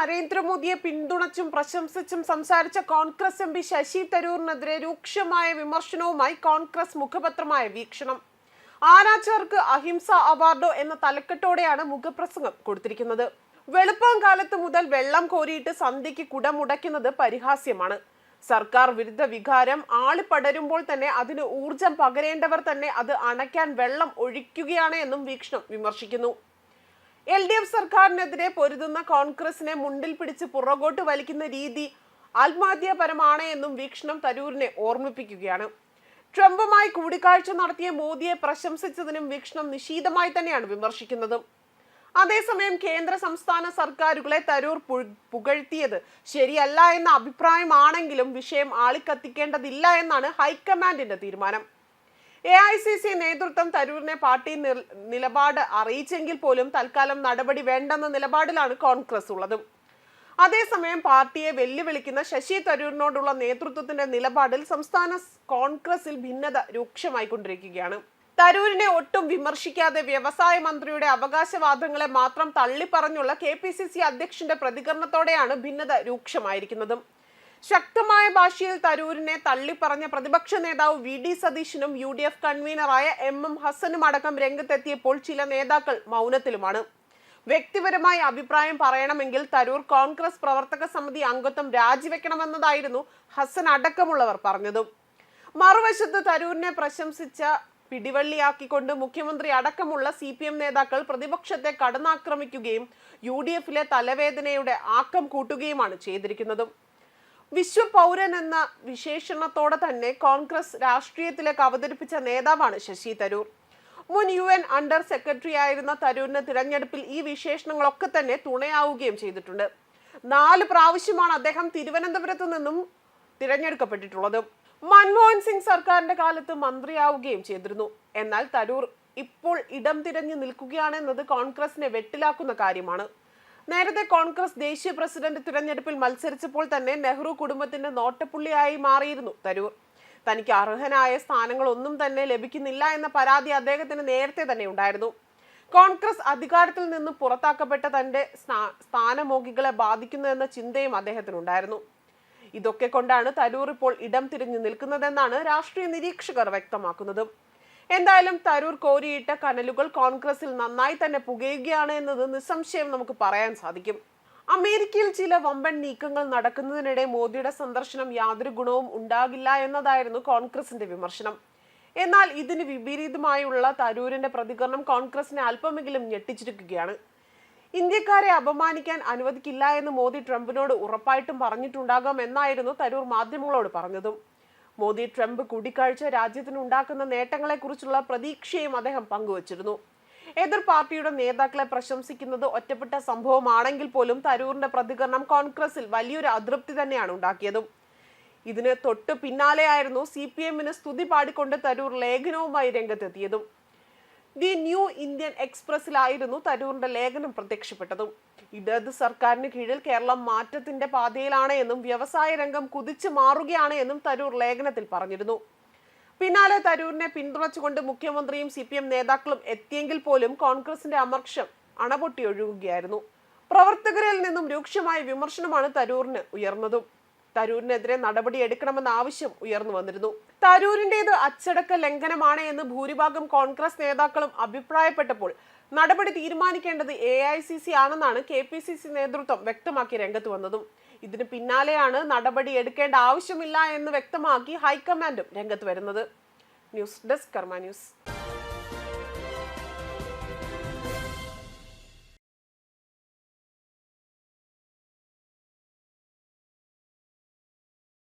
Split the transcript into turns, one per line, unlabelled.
നരേന്ദ്രമോദിയെ പിന്തുണച്ചും പ്രശംസിച്ചും സംസാരിച്ച കോൺഗ്രസ് എം പി ശശി തരൂരിനെതിരെ രൂക്ഷമായ വിമർശനവുമായി കോൺഗ്രസ് മുഖപത്രമായ വീക്ഷണം. ആനാച്ചാർക്ക് അഹിംസ അവാർഡോ എന്ന തലക്കെട്ടോടെയാണ് മുഖപ്രസംഗം കൊടുത്തിരിക്കുന്നത്. വെളുപ്പം കാലത്ത് മുതൽ വെള്ളം കോരിയിട്ട് സന്ധ്യയ്ക്ക് കുടമുടയ്ക്കുന്നത് പരിഹാസ്യമാണ്. സർക്കാർ വിരുദ്ധ വികാരം ആളിപ്പടരുമ്പോൾ തന്നെ അതിന് ഊർജം പകരേണ്ടവർ തന്നെ അത് അണയ്ക്കാൻ വെള്ളം ഒഴിക്കുകയാണ് എന്നും വീക്ഷണം വിമർശിക്കുന്നു. എൽ ഡി എഫ് സർക്കാരിനെതിരെ പൊരുതുന്ന കോൺഗ്രസിനെ മുണ്ടിൽ പിടിച്ച് പുറകോട്ട് വലിക്കുന്ന രീതി ആത്മഹത്യാപരമാണ് എന്നും വീക്ഷണം തരൂരിനെ ഓർമ്മിപ്പിക്കുകയാണ്. ട്രംപുമായി കൂടിക്കാഴ്ച നടത്തിയ മോദിയെ പ്രശംസിച്ചതിനും വീക്ഷണം നിശീതമായി തന്നെയാണ് വിമർശിക്കുന്നത്. അതേസമയം കേന്ദ്ര സംസ്ഥാന സർക്കാരുകളെ തരൂർ പുകഴ്ത്തിയത് ശരിയല്ല എന്ന അഭിപ്രായമാണെങ്കിലും വിഷയം ആളിക്കത്തിക്കേണ്ടതില്ല എന്നാണ് ഹൈക്കമാൻഡിന്റെ തീരുമാനം. എ ഐ സി സി നേതൃത്വം തരൂരിനെ പാർട്ടി നിലപാട് അറിയിച്ചെങ്കിൽ പോലും തൽക്കാലം നടപടി വേണ്ടെന്ന നിലപാടിലാണ് കോൺഗ്രസ് ഉള്ളത്. അതേസമയം പാർട്ടിയെ വെല്ലുവിളിക്കുന്ന ശശി തരൂരിനോടുള്ള നേതൃത്വത്തിന്റെ നിലപാടിൽ സംസ്ഥാന കോൺഗ്രസിൽ ഭിന്നത രൂക്ഷമായിക്കൊണ്ടിരിക്കുകയാണ്. തരൂരിനെ ഒട്ടും വിമർശിക്കാതെ വ്യവസായ മന്ത്രിയുടെ അവകാശവാദങ്ങളെ മാത്രം തള്ളിപ്പറഞ്ഞുള്ള കെ പി സി സി അധ്യക്ഷന്റെ പ്രതികരണത്തോടെയാണ് ഭിന്നത രൂക്ഷമായിരിക്കുന്നത്. ശക്തമായ ഭാഷയിൽ തരൂരിനെ തള്ളിപ്പറഞ്ഞ പ്രതിപക്ഷ നേതാവ് വി ഡി സതീശനും യു ഡി എഫ് കൺവീനറായ എം എം ഹസനും അടക്കം രംഗത്തെത്തിയപ്പോൾ ചില നേതാക്കൾ മൗനത്തിലുമാണ്. വ്യക്തിപരമായി അഭിപ്രായം പറയണമെങ്കിൽ തരൂർ കോൺഗ്രസ് പ്രവർത്തക സമിതി അംഗത്വം രാജിവെക്കണമെന്നതായിരുന്നു ഹസൻ അടക്കമുള്ളവർ പറഞ്ഞതും. മറുവശത്ത് തരൂരിനെ പ്രശംസിച്ച പിടിവള്ളിയാക്കിക്കൊണ്ട് മുഖ്യമന്ത്രി അടക്കമുള്ള സി പി എം നേതാക്കൾ പ്രതിപക്ഷത്തെ കടന്നാക്രമിക്കുകയും യു ഡി എഫിലെ തലവേദനയുടെ ആക്കം കൂട്ടുകയുമാണ് ചെയ്തിരിക്കുന്നത്. വിശ്വപൗരൻ എന്ന വിശേഷണത്തോടെ തന്നെ കോൺഗ്രസ് രാഷ്ട്രീയത്തിലേക്ക് അവതരിപ്പിച്ച നേതാവാണ് ശശി തരൂർ. മുൻ യു എൻ അണ്ടർ സെക്രട്ടറി ആയിരുന്ന തരൂരിന് തിരഞ്ഞെടുപ്പിൽ ഈ വിശേഷണങ്ങളൊക്കെ തന്നെ തുണയാവുകയും ചെയ്തിട്ടുണ്ട്. നാല് പ്രാവശ്യമാണ് അദ്ദേഹം തിരുവനന്തപുരത്ത് നിന്നും തിരഞ്ഞെടുക്കപ്പെട്ടിട്ടുള്ളത്. മൻമോഹൻ സിംഗ് സർക്കാരിന്റെ കാലത്ത് മന്ത്രിയാവുകയും ചെയ്തിരുന്നു. എന്നാൽ തരൂർ ഇപ്പോൾ ഇടം തിരഞ്ഞു നിൽക്കുകയാണെന്നത് കോൺഗ്രസിനെ വെട്ടിലാക്കുന്ന കാര്യമാണ്. നേരത്തെ കോൺഗ്രസ് ദേശീയ പ്രസിഡന്റ് തിരഞ്ഞെടുപ്പിൽ മത്സരിച്ചപ്പോൾ തന്നെ നെഹ്റു കുടുംബത്തിന്റെ നോട്ടപ്പുള്ളിയായി മാറിയിരുന്നു. തരൂർ. തനിക്ക് അർഹനായ സ്ഥാനങ്ങളൊന്നും തന്നെ ലഭിക്കുന്നില്ല എന്ന പരാതി അദ്ദേഹത്തിന് നേരത്തെ തന്നെ ഉണ്ടായിരുന്നു. കോൺഗ്രസ് അധികാരത്തിൽ നിന്ന് പുറത്താക്കപ്പെട്ട തന്റെ സ്ഥാ- ബാധിക്കുന്നു എന്ന ചിന്തയും അദ്ദേഹത്തിനുണ്ടായിരുന്നു. ഇതൊക്കെ കൊണ്ടാണ് തരൂർ ഇപ്പോൾ ഇടം തിരിഞ്ഞു നിൽക്കുന്നതെന്നാണ് രാഷ്ട്രീയ നിരീക്ഷകർ വ്യക്തമാക്കുന്നത്. എന്തായാലും തരൂർ കോരിയിട്ട കനലുകൾ കോൺഗ്രസിൽ നന്നായി തന്നെ പുകയുകയാണ് എന്നത് നിസ്സംശയം നമുക്ക് പറയാൻ സാധിക്കും. അമേരിക്കയിൽ ചില വമ്പൻ നീക്കങ്ങൾ നടക്കുന്നതിനിടെ മോദിയുടെ സന്ദർശനം യാതൊരു ഗുണവും ഉണ്ടാകില്ല എന്നതായിരുന്നു കോൺഗ്രസിന്റെ വിമർശനം. എന്നാൽ ഇതിന് വിപരീതമായുള്ള തരൂരിന്റെ പ്രതികരണം കോൺഗ്രസിനെ അല്പമെങ്കിലും ഞെട്ടിച്ചിരിക്കുകയാണ്. ഇന്ത്യക്കാരെ അപമാനിക്കാൻ അനുവദിക്കില്ല എന്ന് മോദി ട്രംപിനോട് ഉറപ്പായിട്ടും പറഞ്ഞിട്ടുണ്ടാകാം എന്നായിരുന്നു തരൂർ മാധ്യമങ്ങളോട് പറഞ്ഞതും. മോദി ട്രംപ് കൂടിക്കാഴ്ച രാജ്യത്തിന് ഉണ്ടാക്കുന്ന നേട്ടങ്ങളെക്കുറിച്ചുള്ള പ്രതീക്ഷയും അദ്ദേഹം പങ്കുവച്ചിരുന്നു. എതിർ പാർട്ടിയുടെ നേതാക്കളെ പ്രശംസിക്കുന്നത് ഒറ്റപ്പെട്ട സംഭവമാണെങ്കിൽ പോലും തരൂറിന്റെ പ്രതികരണം കോൺഗ്രസിൽ വലിയൊരു അതൃപ്തി തന്നെയാണ് ഉണ്ടാക്കിയതും. ഇതിന് തൊട്ട് പിന്നാലെയായിരുന്നു സി പി എമ്മിന് സ്തുതി പാടിക്കൊണ്ട് തരൂർ ലേഖനവുമായി രംഗത്തെത്തിയതും. ദി ന്യൂ ഇന്ത്യൻ എക്സ്പ്രസിലായിരുന്നു തരൂറിന്റെ ലേഖനം പ്രത്യക്ഷപ്പെട്ടതും. ഇടത് സർക്കാരിന് കീഴിൽ കേരളം മാറ്റത്തിന്റെ പാതയിലാണ് എന്നും വ്യവസായ രംഗം കുതിച്ചു മാറുകയാണ് എന്നും തരൂർ ലേഖനത്തിൽ പറഞ്ഞിരുന്നു. പിന്നാലെ തരൂരിനെ പിന്തുണച്ചുകൊണ്ട് മുഖ്യമന്ത്രിയും സി പി എം നേതാക്കളും എത്തിയെങ്കിൽ പോലും കോൺഗ്രസിന്റെ അമർഷം അണപൊട്ടി ഒഴുകുകയായിരുന്നു. പ്രവർത്തകരിൽ നിന്നും രൂക്ഷമായ വിമർശനമാണ് തരൂരിന് ഉയർന്നതും. തരൂരിനെതിരെ നടപടി എടുക്കണമെന്ന ആവശ്യം ഉയർന്നു വന്നിരുന്നു. തരൂരിന്റേത് അച്ചടക്ക ലംഘനമാണ് എന്ന് ഭൂരിഭാഗം കോൺഗ്രസ് നേതാക്കളും അഭിപ്രായപ്പെട്ടപ്പോൾ നടപടി തീരുമാനിക്കേണ്ടത് എ ഐ സി സി ആണെന്നാണ് കെ പി സി സി നേതൃത്വം വ്യക്തമാക്കി രംഗത്ത് വന്നതും. ഇതിന് പിന്നാലെയാണ് നടപടി എടുക്കേണ്ട ആവശ്യമില്ല എന്ന് വ്യക്തമാക്കി ഹൈക്കമാൻഡും രംഗത്ത് വരുന്നത്. News desk Karma news.